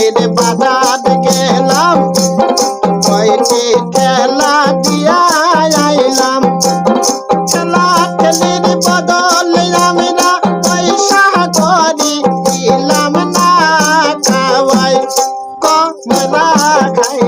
মাটির বাজার গেলাম কয়টি ঠেলা দিয়া আইলাম। ঠেলা ঠেলির বদলে আমরা পয়সা করি, দিলাম না খাওয়াই। কমলা খাই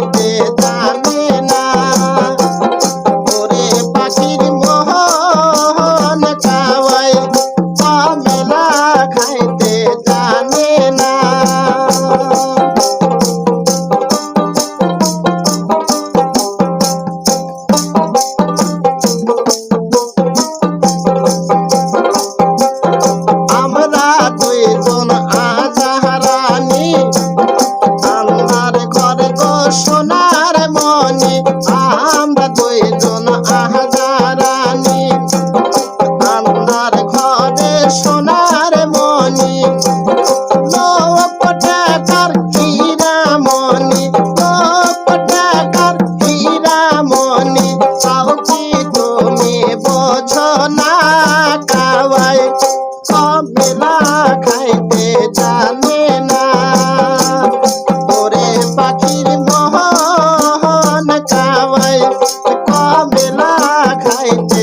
খাইছে